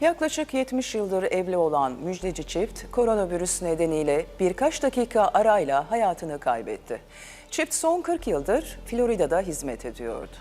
Yaklaşık 70 yıldır evli olan müjdeci çift koronavirüs nedeniyle birkaç dakika arayla hayatını kaybetti. Çift son 40 yıldır Florida'da hizmet ediyordu.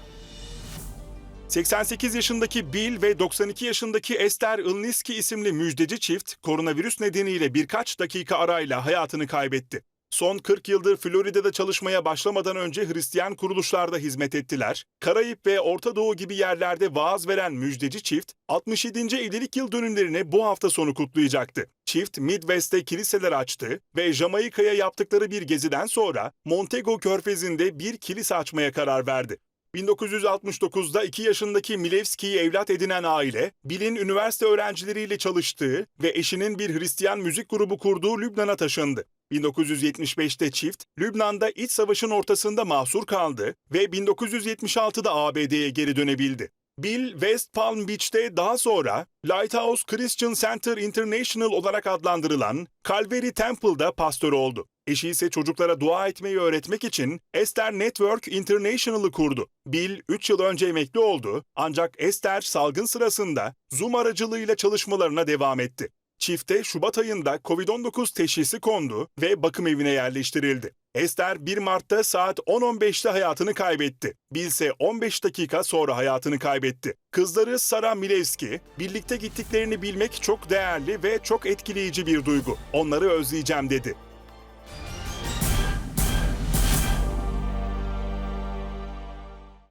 88 yaşındaki Bill ve 92 yaşındaki Esther Ilniski isimli müjdeci çift koronavirüs nedeniyle birkaç dakika arayla hayatını kaybetti. Son 40 yıldır Florida'da çalışmaya başlamadan önce Hristiyan kuruluşlarda hizmet ettiler. Karayip ve Orta Doğu gibi yerlerde vaaz veren müjdeci çift 67. evlilik yıl dönümlerini bu hafta sonu kutlayacaktı. Çift Midwest'te kiliseler açtı ve Jamaika'ya yaptıkları bir geziden sonra Montego Körfezi'nde bir kilise açmaya karar verdi. 1969'da 2 yaşındaki Milevski'yi evlat edinen aile, Bill'in üniversite öğrencileriyle çalıştığı ve eşinin bir Hristiyan müzik grubu kurduğu Lübnan'a taşındı. 1975'te çift, Lübnan'da iç savaşın ortasında mahsur kaldı ve 1976'da ABD'ye geri dönebildi. Bill, West Palm Beach'te daha sonra Lighthouse Christian Center International olarak adlandırılan Calvary Temple'da pastör oldu. Eşi ise çocuklara dua etmeyi öğretmek için Esther Network International'ı kurdu. Bill 3 yıl önce emekli oldu ancak Esther salgın sırasında Zoom aracılığıyla çalışmalarına devam etti. Çifte Şubat ayında COVID-19 teşhisi kondu ve bakım evine yerleştirildi. Esther 1 Mart'ta saat 10.15'te hayatını kaybetti. Bill ise 15 dakika sonra hayatını kaybetti. Kızları Sara Milevski, birlikte gittiklerini bilmek çok değerli ve çok etkileyici bir duygu. Onları özleyeceğim dedi.